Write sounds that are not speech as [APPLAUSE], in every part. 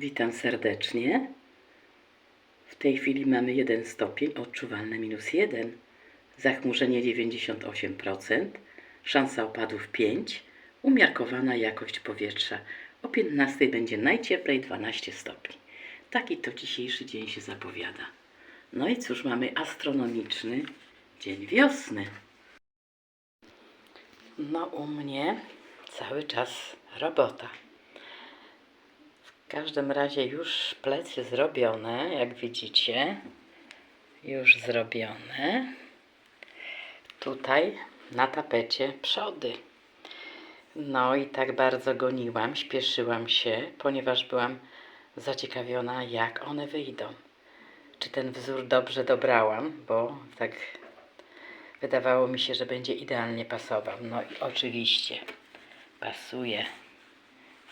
Witam serdecznie. W tej chwili mamy 1 stopień, odczuwalne minus 1, zachmurzenie 98%, szansa opadów 5, umiarkowana jakość powietrza. O 15 będzie najcieplej 12 stopni. Taki to dzisiejszy dzień się zapowiada. No i cóż, mamy astronomiczny dzień wiosny. No u mnie cały czas robota. W każdym razie już plecy zrobione, jak widzicie. Już zrobione. Tutaj na tapecie przody. No i tak bardzo goniłam, śpieszyłam się, ponieważ byłam zaciekawiona, jak one wyjdą. Czy ten wzór dobrze dobrałam, bo tak wydawało mi się, że będzie idealnie pasował. No i oczywiście pasuje.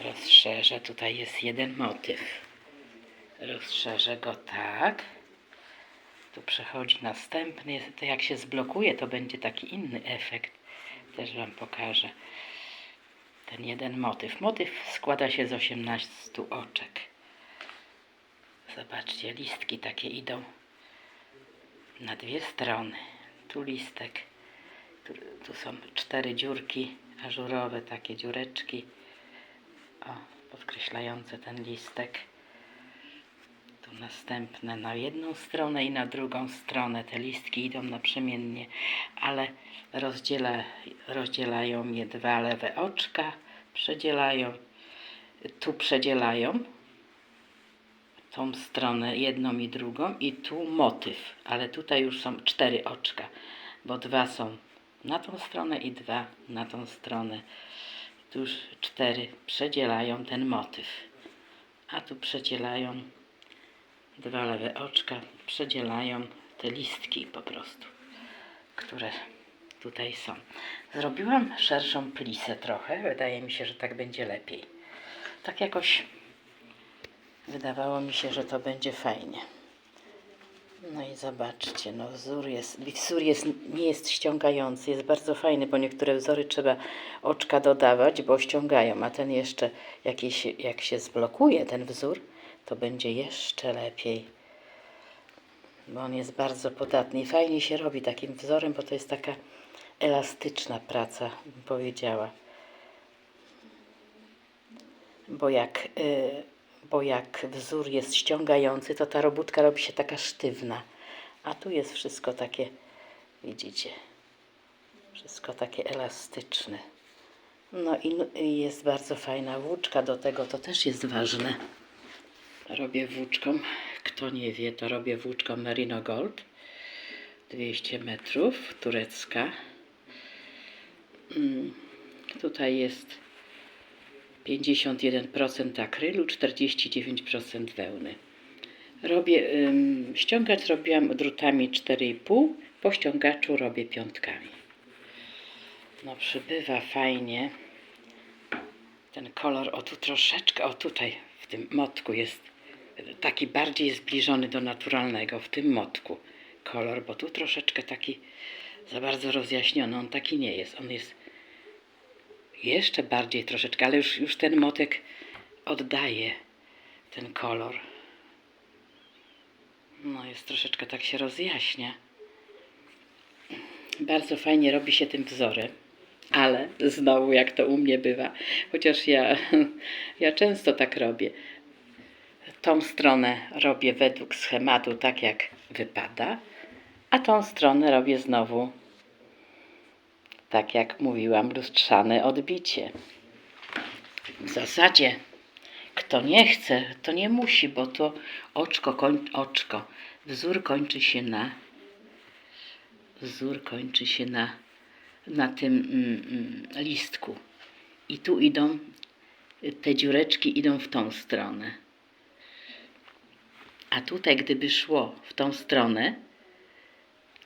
Rozszerzę. Tutaj jest jeden motyw. Rozszerzę go tak. Tu przechodzi następny. To jak się zblokuje, to będzie taki inny efekt. Też Wam pokażę. Ten jeden motyw. Motyw składa się z 18 oczek. Zobaczcie, listki takie idą na dwie strony. Tu listek. Tu, tu są cztery dziurki ażurowe, takie dziureczki. O, podkreślające ten listek. Tu następne na jedną stronę i na drugą stronę. Te listki idą naprzemiennie, ale rozdziela, rozdzielają je dwa lewe oczka. Przedzielają, tu przedzielają tą stronę, jedną i drugą, i tu motyw, ale tutaj już są cztery oczka, bo dwa są na tą stronę i dwa na tą stronę. Tu już cztery przedzielają ten motyw, a tu przedzielają dwa lewe oczka, przedzielają te listki po prostu, które tutaj są. Zrobiłam szerszą plisę trochę, wydaje mi się, że tak będzie lepiej. Tak jakoś Wydawało mi się, że to będzie fajnie. No i zobaczcie, no wzór jest, wzór jest, nie jest ściągający, jest bardzo fajny, bo niektóre wzory trzeba oczka dodawać, bo ściągają, a ten jeszcze, jak, się, jak się zblokuje ten wzór, to będzie jeszcze lepiej, bo on jest bardzo podatny i fajnie się robi takim wzorem, bo to jest taka elastyczna praca, bym powiedziała. Bo jak... Yy, bo jak wzór jest ściągający, to ta robótka robi się taka sztywna. A tu jest wszystko takie, widzicie, wszystko takie elastyczne. No i jest bardzo fajna włóczka do tego, to też jest ważne. Robię włóczką, kto nie wie, to robię włóczką Merino Gold. 200 metrów, turecka. Mm, tutaj jest 51% akrylu, 49% wełny. Robię, ym, ściągacz robiłam drutami 4,5, po ściągaczu robię piątkami. No przybywa fajnie. Ten kolor, o tu troszeczkę, o tutaj w tym motku jest taki bardziej zbliżony do naturalnego, w tym motku kolor, bo tu troszeczkę taki za bardzo rozjaśniony, on taki nie jest, on jest jeszcze bardziej troszeczkę, ale już, już ten motek oddaje ten kolor. No jest troszeczkę tak się rozjaśnia. Bardzo fajnie robi się tym wzorem, ale znowu jak to u mnie bywa, chociaż ja, [LAUGHS] ja często tak robię. Tą stronę robię według schematu tak jak wypada, a tą stronę robię znowu tak jak mówiłam, lustrzane odbicie. W zasadzie, kto nie chce, to nie musi, bo to oczko, koń, oczko. Wzór kończy się na wzór kończy się na, na tym mm, mm, listku. I tu idą, te dziureczki idą w tą stronę. A tutaj, gdyby szło w tą stronę,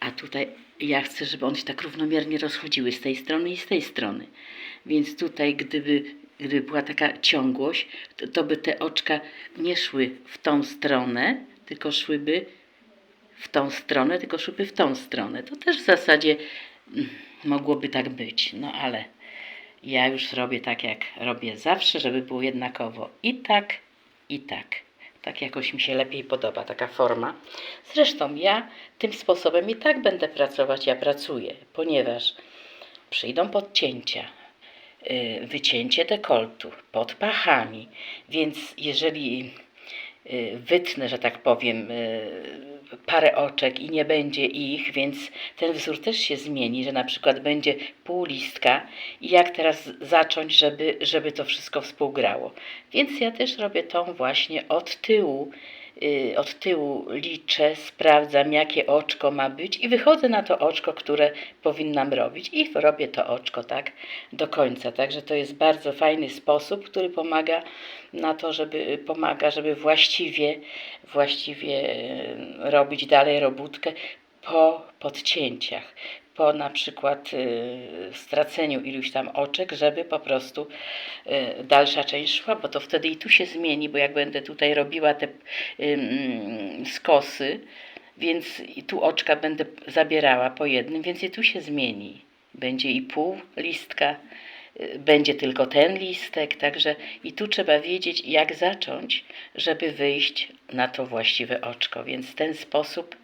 a tutaj ja chcę, żeby one się tak równomiernie rozchodziły z tej strony i z tej strony. Więc tutaj, gdyby, gdyby była taka ciągłość, to, to by te oczka nie szły w tą stronę, tylko szłyby w tą stronę, tylko szłyby w tą stronę. To też w zasadzie mm, mogłoby tak być. No ale ja już robię tak, jak robię zawsze, żeby było jednakowo i tak, i tak. Tak jakoś mi się lepiej podoba taka forma. Zresztą ja tym sposobem i tak będę pracować, ja pracuję, ponieważ przyjdą podcięcia, y, wycięcie dekoltu pod pachami, więc jeżeli y, wytnę, że tak powiem, y, parę oczek i nie będzie ich, więc ten wzór też się zmieni, że na przykład będzie pół listka i jak teraz zacząć, żeby, żeby to wszystko współgrało. Więc ja też robię tą właśnie od tyłu, od tyłu liczę, sprawdzam jakie oczko ma być i wychodzę na to oczko, które powinnam robić i robię to oczko tak do końca. Także to jest bardzo fajny sposób, który pomaga na to, żeby pomaga, żeby właściwie, właściwie e, robić dalej robótkę po podcięciach, po na przykład y, straceniu iluś tam oczek, żeby po prostu y, dalsza część szła, bo to wtedy i tu się zmieni, bo jak będę tutaj robiła te skosy, więc i tu oczka będę zabierała po jednym, więc i tu się zmieni. Będzie i pół listka, y, będzie tylko ten listek, także i tu trzeba wiedzieć, jak zacząć, żeby wyjść na to właściwe oczko, więc ten sposób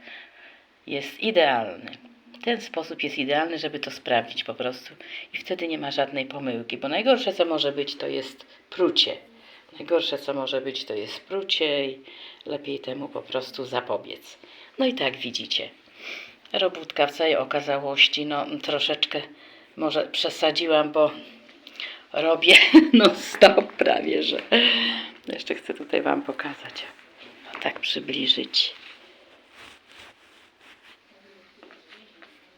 jest idealny. Ten sposób jest idealny, żeby to sprawdzić po prostu i wtedy nie ma żadnej pomyłki, bo najgorsze co może być to jest prucie. Najgorsze co może być to jest prucie i lepiej temu po prostu zapobiec. No i tak widzicie. Robótka w całej okazałości, no troszeczkę może przesadziłam, bo robię [LAUGHS] no stop prawie, że jeszcze chcę tutaj Wam pokazać. O, tak przybliżyć.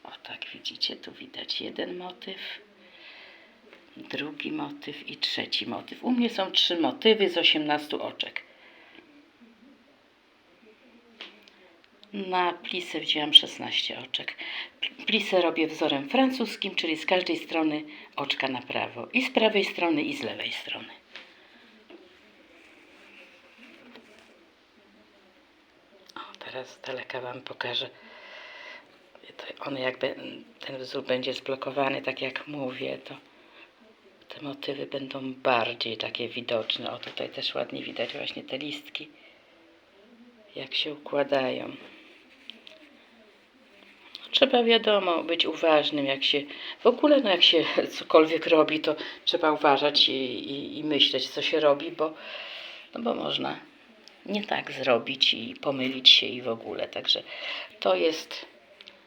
O tak widzicie, tu widać jeden motyw, drugi motyw i trzeci motyw. U mnie są trzy motywy z 18 oczek. Na plisę wzięłam 16 oczek. Plisę robię wzorem francuskim, czyli z każdej strony oczka na prawo. I z prawej strony, i z lewej strony. O, teraz daleka Wam pokażę. To on jakby, ten wzór będzie zblokowany, tak jak mówię, to te motywy będą bardziej takie widoczne. O, tutaj też ładnie widać właśnie te listki, jak się układają. Trzeba wiadomo być uważnym, jak się w ogóle, no jak się [LAUGHS] cokolwiek robi, to trzeba uważać i, i, i myśleć, co się robi, bo, no bo można nie tak zrobić i pomylić się i w ogóle. Także to jest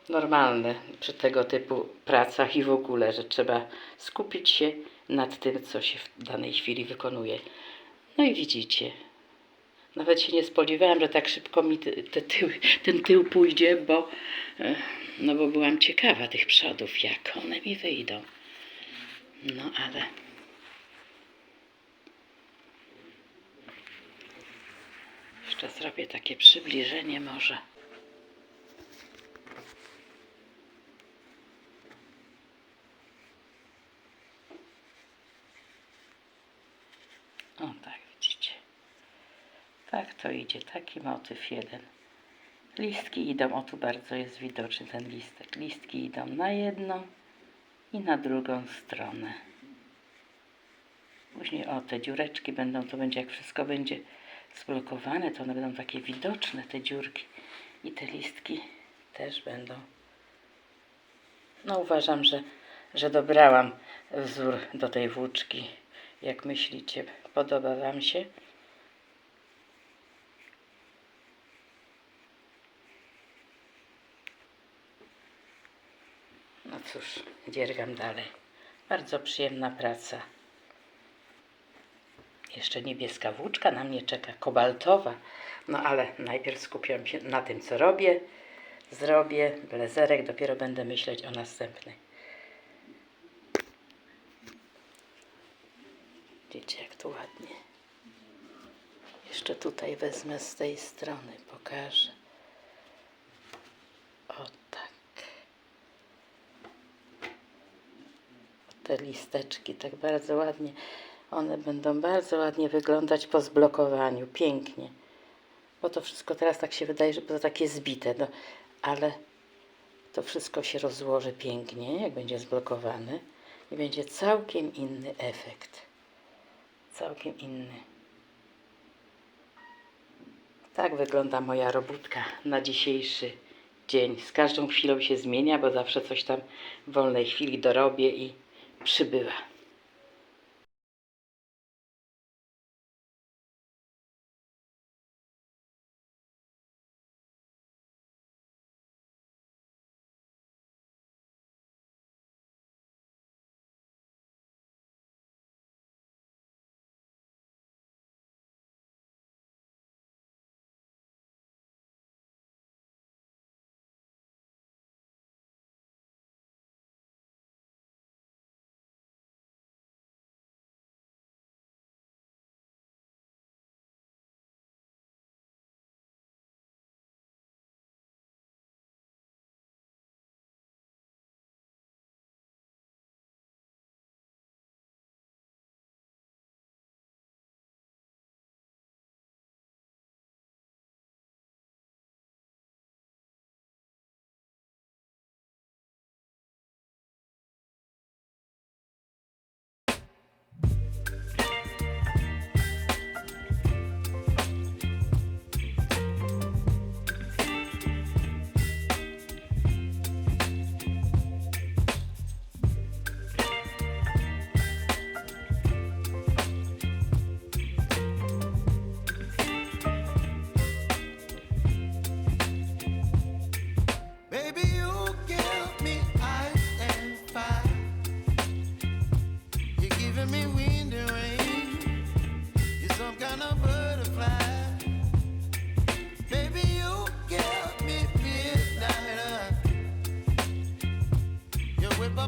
normalne przy tego typu pracach i w ogóle, że trzeba skupić się nad tym, co się w danej chwili wykonuje. No i widzicie, nawet się nie spodziewałam, że tak szybko mi te, te tyły, ten tył pójdzie, bo, e, no bo byłam ciekawa tych przodów, jak one mi wyjdą. No ale jeszcze zrobię takie przybliżenie może. O tak, widzicie. Idzie, taki motyw jeden. Listki idą, o tu bardzo jest widoczny ten listek. Listki idą na jedną i na drugą stronę. Później o te dziureczki będą, to będzie jak wszystko będzie zblokowane, to one będą takie widoczne, te dziurki. I te listki też będą. No uważam, że, że dobrałam wzór do tej włóczki. Jak myślicie, podoba Wam się? No cóż, dziergam dalej. Bardzo przyjemna praca. Jeszcze niebieska włóczka na mnie czeka, kobaltowa. No ale najpierw skupiam się na tym, co robię. Zrobię blezerek, dopiero będę myśleć o następnej. Widzicie, jak tu ładnie. Jeszcze tutaj wezmę z tej strony, pokażę. O tak. Te listeczki tak bardzo ładnie. One będą bardzo ładnie wyglądać po zblokowaniu. Pięknie. Bo to wszystko teraz tak się wydaje, że to takie zbite. No, ale to wszystko się rozłoży pięknie, jak będzie zblokowane. I będzie całkiem inny efekt całkiem inny. Tak wygląda moja robótka na dzisiejszy dzień. Z każdą chwilą się zmienia, bo zawsze coś tam w wolnej chwili dorobię i przybyła.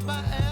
I am. Uh,